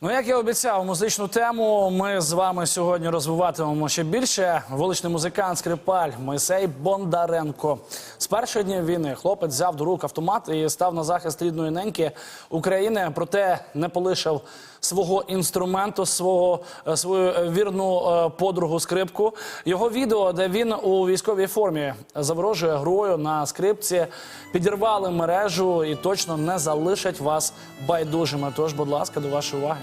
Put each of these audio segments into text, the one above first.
Ну, як я обіцяв, музичну тему ми з вами сьогодні розвиватимемо ще більше. Вуличний музикант Скрипаль Мойсей Бондаренко. З перших днів війни хлопець взяв до рук автомат і став на захист рідної неньки України. Проте не полишив свого інструменту, свого е, свою е, вірну е, подругу скрипку. Його відео, де він у військовій формі заворожує грою на скрипці, підірвали мережу і точно не залишать вас байдужими. Тож, будь ласка, до вашої уваги.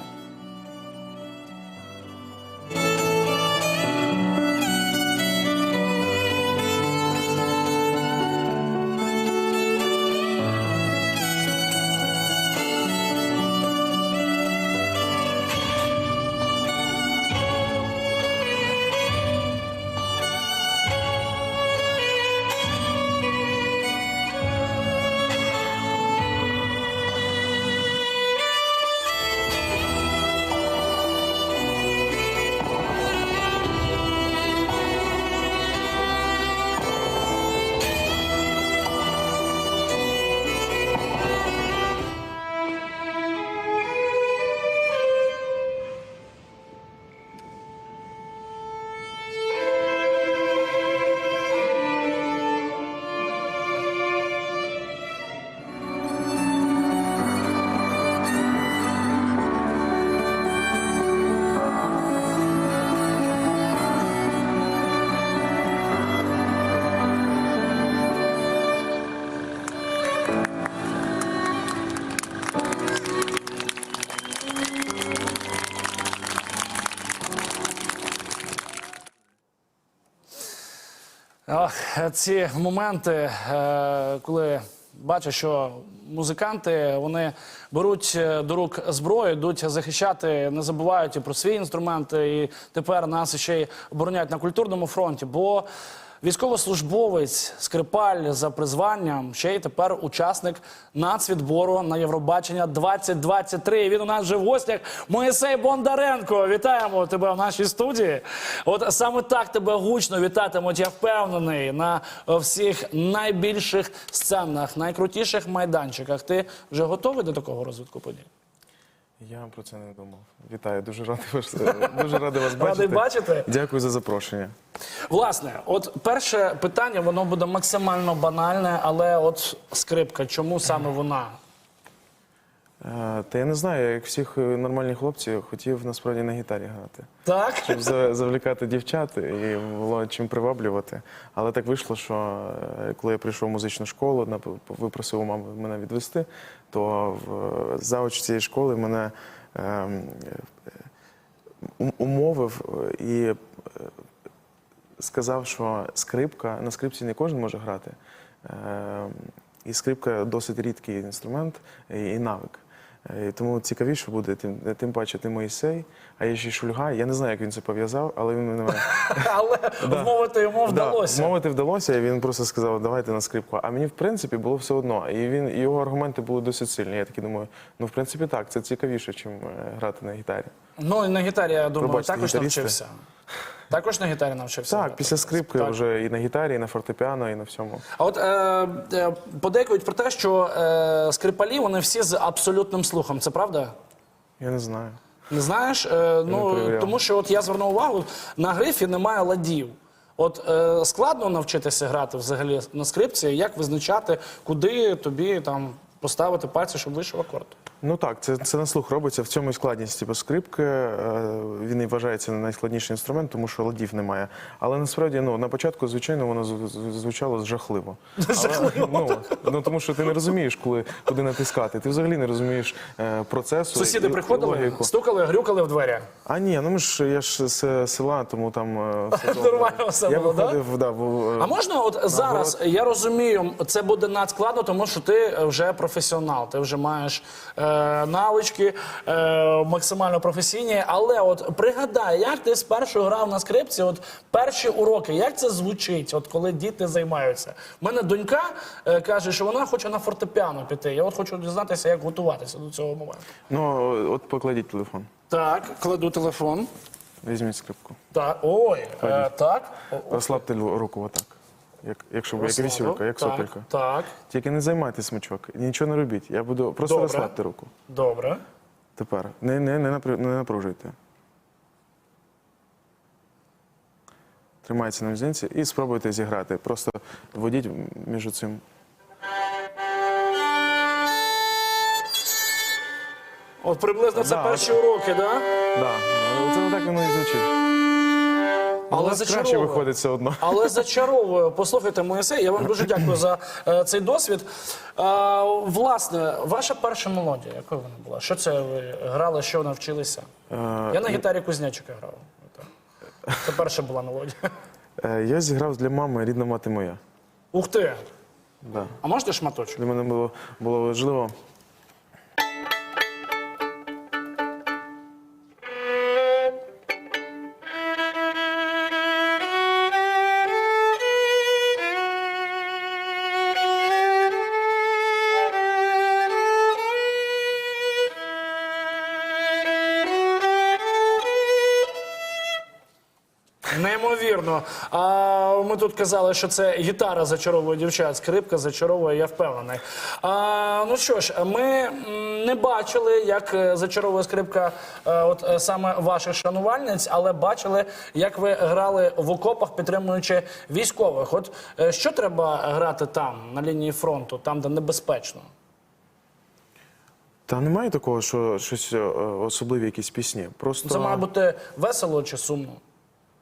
Ці моменти, е, коли бачиш, що музиканти вони беруть е, до рук зброю, йдуть захищати, не забувають і про свій інструмент, і тепер нас ще й обороняють на культурному фронті. Бо військовослужбовець Скрипаль за призванням ще й тепер учасник нацвідбору на Євробачення 2023. Він у нас вже в гостях. Моїсей Бондаренко. Вітаємо тебе в нашій студії. От саме так тебе гучно вітатимуть, я впевнений, на всіх найбільших сценах, найкрутіших майданчиках. Ти вже готовий до такого розвитку подій? Я про це не думав. Вітаю, дуже радий вас, дуже радий вас бачити. Радий бачити. Дякую за запрошення. Власне, от перше питання, воно буде максимально банальне, але от скрипка, чому саме вона? Е, Та я не знаю, як всіх е, нормальних хлопців, хотів насправді на гітарі грати. Так? Щоб за- завлікати дівчат і було чим приваблювати. Але так вийшло, що е, коли я прийшов в музичну школу, нап- випросив у мами мене відвести, то в завуч цієї школи мене ем, е, ум- умовив і е, сказав, що скрипка на скрипці не кожен може грати. Ем, І скрипка досить рідкий інструмент і і навик. Е, І тому цікавіше буде, тим, тим паче ти Моїсей, а є ще Шульга. Я не знаю, як він це пов'язав, але він мене Але вмовити йому вдалося. Вмовити мовити вдалося, і він просто сказав, давайте на скрипку. А мені, в принципі, було все одно. І він його аргументи були досить сильні. Я такий думаю, ну в принципі так, це цікавіше, ніж грати на гітарі. Ну і на гітарі, я думаю, Пробачте, також гітаристи. навчився. Також на гітарі навчився. Так, грати. після скрипки Так. вже і на гітарі, і на фортепіано, і на всьому. А от е, е, подейкують про те, що е, скрипалі вони всі з абсолютним слухом. Це правда? Я не знаю. Не знаєш? Е, ну перевіряв. тому що от я звернув увагу, на грифі немає ладів. От е, складно навчитися грати взагалі на скрипці, як визначати, куди тобі там поставити пальці, щоб вийшов акорд. Ну так, це, це на слух робиться. В цьому і складність типу, скрипки. Е, Він і вважається найскладніший інструмент, тому що ладів немає. Але насправді ну, на початку, звичайно, воно зв- зв- звучало жахливо. Жахливо, ну, ну, тому що ти не розумієш, коли, куди натискати. Ти взагалі не розумієш е, процесу. Сусіди і приходили, логіку. стукали, грюкали в двері. А ні, ну ми ж я ж з села, тому там е, все. Нормально все я було, да? виходив, да? був, е, А можна, от зараз я розумію, це буде надскладно, тому що ти вже професіонал, ти вже маєш е, навички е, максимально професійні. Але от пригадай, як ти спершу грав на скрипці, от перші уроки, як це звучить, от коли діти займаються? У мене донька е, каже, що вона хоче на фортепіано піти. Я от хочу дізнатися, як готуватися до цього моменту. Ну, от покладіть телефон. Так, кладу телефон. Візьміть скрипку. Так, ой, е, так. Розслабте руку отак. Як, якщо як розслабив. вісюлька, як Так, сопелька. Так, Тільки не займайте смичок, нічого не робіть. Я буду просто Добре. розслабте руку. добре. Тепер не, не, не, напрю- не напружуйте. Тримайте на мізинці і спробуйте зіграти. Просто вводіть між цим. От приблизно це Да, перші уроки, так? Да? Да, ну, це так воно і звучить. Але краще зачаровує. виходить все одно. Але зачаровую. Послухайте, Моїсей, я вам дуже дякую за е, цей досвід. Е, власне, ваша перша мелодія, якою вона була? Що це ви грали, що навчилися? Е, Я на гітарі кузнячика грав. Це перша була мелодія. е, Я зіграв для мами рідна мати моя. Ух ти! Да. А можете шматочок? Для мене було, було важливо. А ми тут казали, що це гітара зачаровує дівчат, скрипка зачаровує, я впевнений. А, ну що ж, ми не бачили, як е, зачаровує скрипка е, от е, саме ваших шанувальниць, але бачили, як ви грали в окопах, підтримуючи військових. От що треба грати там, на лінії фронту, там, де небезпечно? Та немає такого, що щось особливі якісь пісні. Просто Це має бути весело чи сумно?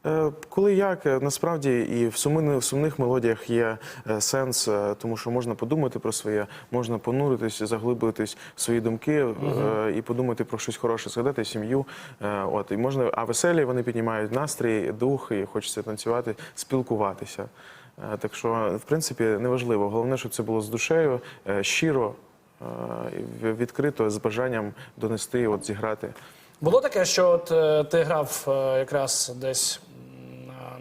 Е, Коли як, е, насправді і в сумних, в сумних мелодіях є е, сенс, тому що можна подумати про своє, можна понуритись, заглибитись в свої думки е, і подумати про щось хороше, згадати сім'ю. От і можна, а веселі вони піднімають настрій, дух, і хочеться танцювати, спілкуватися. Так що, в принципі, неважливо. Головне, щоб це було з душею, щиро, відкрито, з бажанням донести, от зіграти. Було таке, що от ти грав якраз десь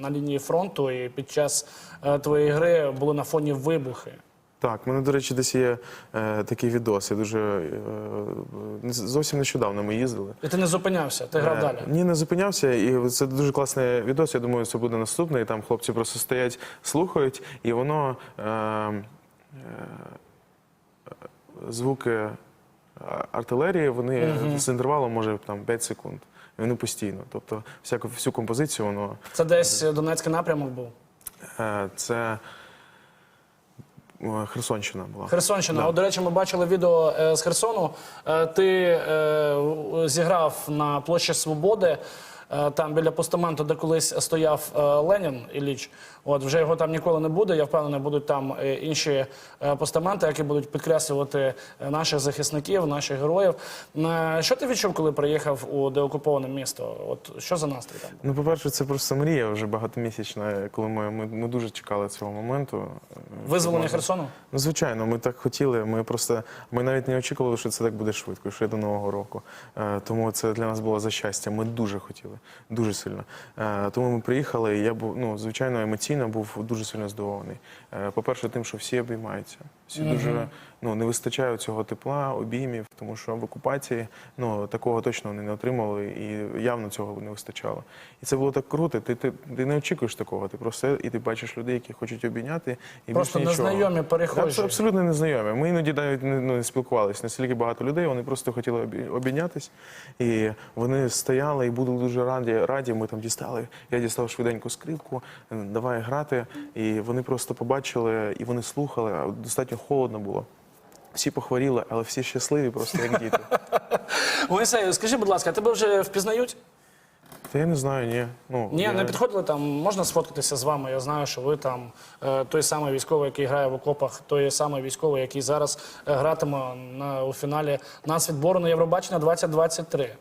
на, лінії фронту, і під час е, твоєї гри були на фоні вибухи. Так, в мене, до речі, десь є е, такий відос. Я дуже е, зовсім нещодавно ми їздили. І ти не зупинявся, ти грав Е, далі. Ні, не зупинявся, і це дуже класний відос. Я думаю, це буде наступний. Там хлопці просто стоять, слухають, і воно е, е, звуки артилерії, вони з інтервалом може там 5 секунд. І вони постійно. Тобто, всяку всю композицію воно Це десь Донецький напрямок був. е, це Херсонщина була. Херсонщина. Да. От, до речі, ми бачили відео е, з Херсону. Е, ти е, зіграв на площі Свободи. Е, Там біля постаменту, де колись стояв е, Ленін Ілліч. От вже його там ніколи не буде. Я впевнений, будуть там е, інші постаменти, які будуть підкреслювати наших захисників, наших героїв. Що ти відчув, коли приїхав у деокуповане місто? От що за настрій там? Ну, по-перше, це просто мрія вже багатомісячна, коли ми, ми, ми дуже чекали цього моменту. Визволення Херсону? Ну, звичайно, ми так хотіли. Ми просто ми навіть не очікували, що це так буде швидко, ще до Нового року. Тому це для нас було за щастя. Ми дуже хотіли, дуже сильно. Е, тому ми приїхали, і я був, ну, звичайно, емоційно був дуже сильно здивований. Е, по-перше, тим, що всі обіймаються. Всі дуже ну, не вистачає цього тепла, обіймів, тому що в окупації ну, такого точно вони не отримали, і явно цього не вистачало. І це було так круто. Ти, ти, ти не очікуєш такого. Ти просто і ти бачиш людей, які хочуть обійняти. І Просто більше нічого. незнайомі перехожі. Абс- Абсолютно незнайомі. Ми іноді навіть не, ну, не спілкувалися. Настільки багато людей, вони просто хотіли обійнятись. І вони стояли і були дуже раді. раді. Ми там дістали. Я дістав швиденьку скрипку, давай грати. І вони просто побачили і вони слухали. Достатньо холодно було. Всі похворіли, але всі щасливі, просто як діти. Моїсей, скажи, будь ласка, тебе вже впізнають? Та я не знаю, ні. Ну, Ні, я... не підходили там, можна сфоткатися з вами. Я знаю, що ви там е, той самий військовий, який грає в окопах, той самий військовий, який зараз е, гратиме на, у фіналі нацвідбору на Євробачення 2023.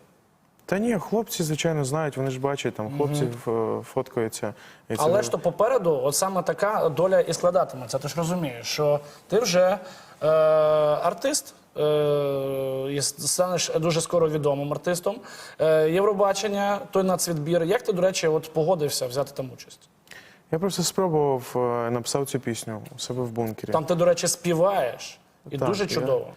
Та ні, хлопці, звичайно, знають, вони ж бачать, там хлопці е, фоткаються. І це Але ж то попереду, от саме така доля і складатиметься. Ти ж розумієш, що ти вже е, артист. е, І станеш дуже скоро відомим артистом. Е, Євробачення, той нацвідбір. Як ти, до речі, от погодився взяти там участь? Я просто спробував, е, написав цю пісню у себе в бункері. Там ти, до речі, співаєш, і Так, дуже я- чудово.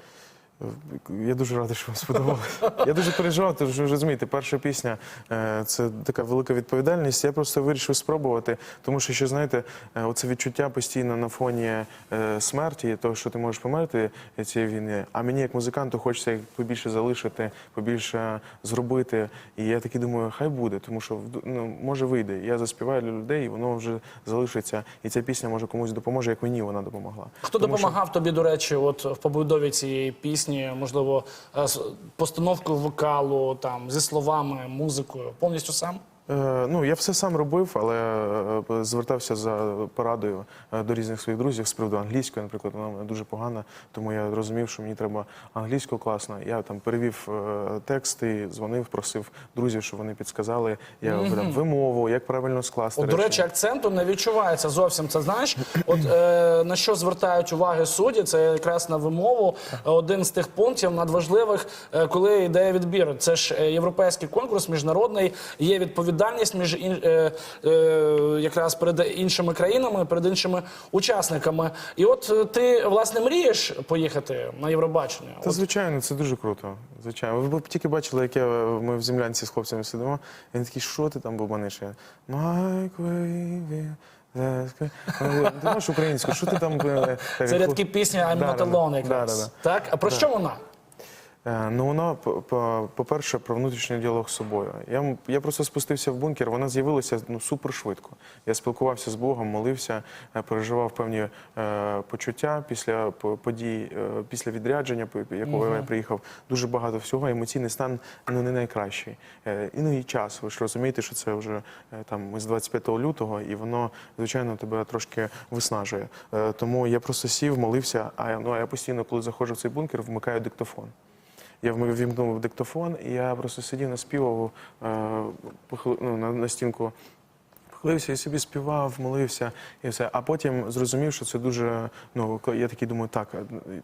Я дуже радий, що вам сподобалося. Я дуже переживав, тому що ви розумієте, перша пісня е, це така велика відповідальність. Я просто вирішив спробувати, тому що ще знаєте, е, оце відчуття постійно на фоні е, смерті, того, що ти можеш померти цієї війни. А мені як музиканту хочеться їх побільше залишити, побільше зробити. І я таки думаю, хай буде, тому що ну, може вийде. Я заспіваю для людей, і воно вже залишиться. І ця пісня може комусь допоможе, як мені вона допомогла. Хто Тому що- допомагав тобі, до речі, от в побудові цієї пісні, можливо, е, постановкою вокалу, там зі словами, музикою, повністю сам? Е, Ну, я все сам робив, але е, звертався за порадою е, до різних своїх друзів з приводу англійської, наприклад, вона мене дуже погана, тому я розумів, що мені треба англійську класно. Я там перевів тексти, дзвонив, просив друзів, щоб вони підсказали я, там, вимову, як правильно скласти. От, до речі, акценту не відчувається зовсім. Це знаєш, от е, на що звертають уваги судді, це якраз на вимову. Один з тих пунктів надважливих, коли йде відбір. Це ж європейський конкурс, міжнародний, є відповідальність між ін, е, е, якраз перед іншими країнами, перед іншими учасниками. І от е, ти власне мрієш поїхати на Євробачення. Та От, звичайно, це дуже круто. Звичайно. Ви б тільки бачили, як я, ми в землянці з хлопцями сидимо. І він такий, що ти там бубаниш? Вони, Ти знаєш українську, що ти там? е, це рядки пісні I'm not alone якраз. Так? А про що вона? Е, Ну, вона, по- по- по-перше, про внутрішній діалог з собою. Я, я просто спустився в бункер, вона з'явилася ну, супер швидко. Я спілкувався з Богом, молився, е, переживав певні е, почуття після подій, е, після відрядження, якого я приїхав. Дуже багато всього. Емоційний стан ну, не найкращий. Е, і, ну і час. Ви ж розумієте, що це вже е, там з 25 лютого, і воно, звичайно, тебе трошки виснажує. Е, тому я просто сів, молився, а ну, а я постійно, коли заходжу в цей бункер, вмикаю диктофон. Я вімкнув диктофон, і я просто сидів, наспівав е, ну, на, на стінку. Похилився і собі співав, молився і все. А потім зрозумів, що це дуже. Ну я такий думаю, так,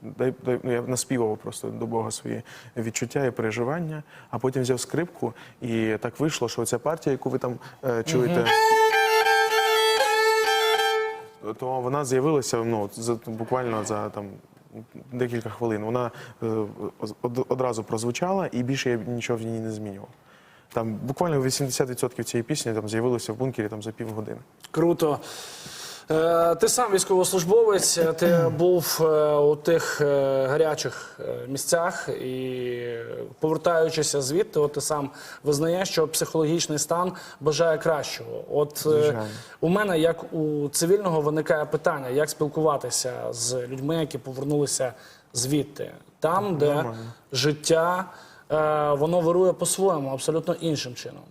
дай, дай ну, я наспівав просто до Бога свої відчуття і переживання. А потім взяв скрипку, і так вийшло, що ця партія, яку ви там е, чуєте. То вона з'явилася ну, за, буквально за там декілька хвилин. Вона е, одразу прозвучала, і більше я нічого в ній не змінював. Там буквально 80% цієї пісні там з'явилося в бункері там за півгодини. Круто. Е, Ти сам військовослужбовець, е, ти був е, у тих гарячих місцях і повертаючися звідти, от ти сам визнаєш, що психологічний стан бажає кращого. От Звичайно. у мене, як у цивільного, виникає питання, як спілкуватися з людьми, які повернулися звідти, там, де Нормально. життя воно вирує по-своєму, абсолютно іншим чином.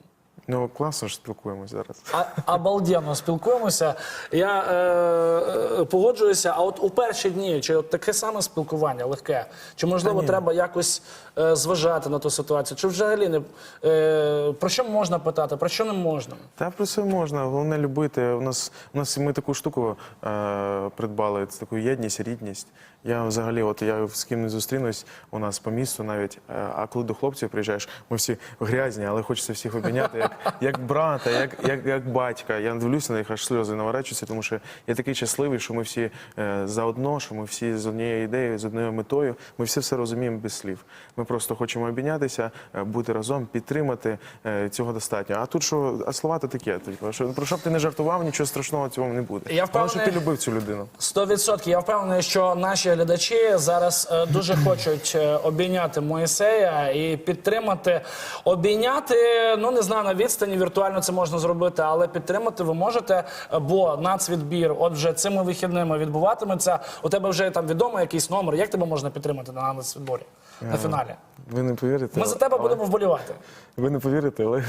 Ну класно ж спілкуємось зараз. А, обалденно спілкуємося. Я е, е, погоджуюся. А от у перші дні, чи от таке саме спілкування легке, чи можливо ні. треба якось е, зважати на ту ситуацію? Чи взагалі не е, про що можна питати, про що не можна? Та про це можна, головне любити. У нас у нас ми таку штуку е, придбали, це таку єдність, рідність. Я взагалі, от я з ким не зустрінусь у нас по місту навіть. е, а коли до хлопців приїжджаєш, ми всі грязні, але хочеться всіх обійняти як, як брата, як, як, як батька. Я дивлюся на них, аж сльози наворачуються, тому що я такий щасливий, що ми всі е, заодно, що ми всі з однією ідеєю, з однією метою. Ми всі все розуміємо без слів. Ми просто хочемо обійнятися, е, бути разом, підтримати. Е, цього достатньо. А тут що, а слова то таке. Типу, що про що б ти не жартував, нічого страшного цього не буде. Я Головне, щоб ти любив цю людину. Сто відсотків. Я впевнений, що наші глядачі зараз е, дуже хочуть е, обійняти Моїсея і підтримати. Обійняти, ну не знаю, на відстані віртуально це можна зробити, але підтримати ви можете, е, бо нацвідбір, от вже цими вихідними відбуватиметься. У тебе вже там відомий якийсь номер. Як тебе можна підтримати на нацвідборі на фіналі? Ви не повірите. Ми за тебе але- будемо вболівати. Ви не повірите, але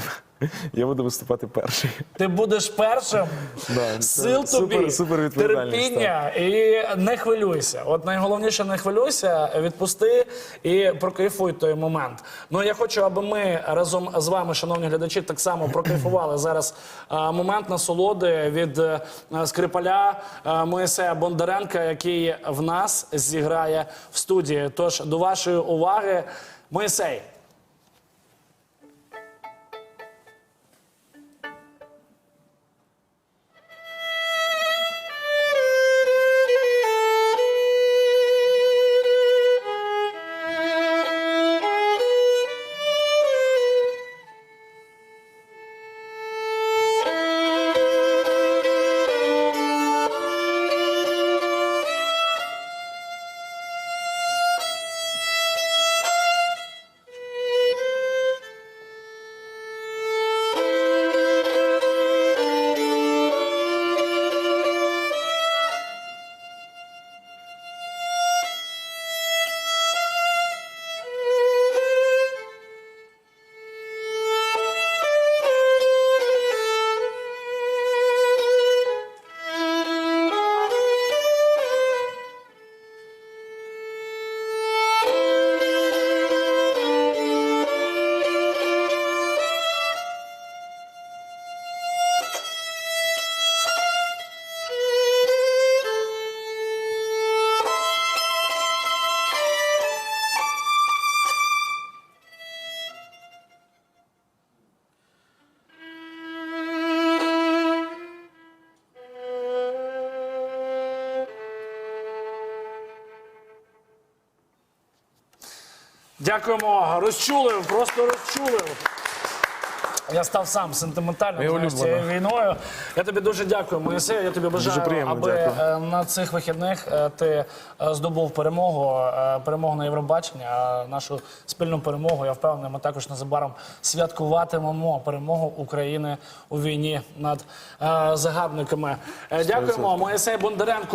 я буду виступати перший. Ти будеш першим. Да, Сил це тобі, супер- супер відповідальність, терпіння і не хвилюйся. От найголовніше не хвилюйся, відпусти і прокайфуй той момент. Ну я хочу, аби ми разом з вами, шановні глядачі, так само прокайфували зараз а, момент насолоди від скрипаля е, Моїсея Бондаренка, який в нас зіграє в студії. Тож до вашої уваги, Моїсей. Дякуємо. Розчулив, просто розчулив. Я став сам сентиментальним знаєш, цією війною. Я тобі дуже дякую, Моїсею. Я тобі бажаю, приємно, аби дякую. е, на цих вихідних е, ти е, здобув перемогу, перемогу на Євробаченні, а нашу спільну перемогу, я впевнений, ми також незабаром святкуватимемо перемогу України у війні над загарбниками. Дякуємо, Моїсей Бондаренко.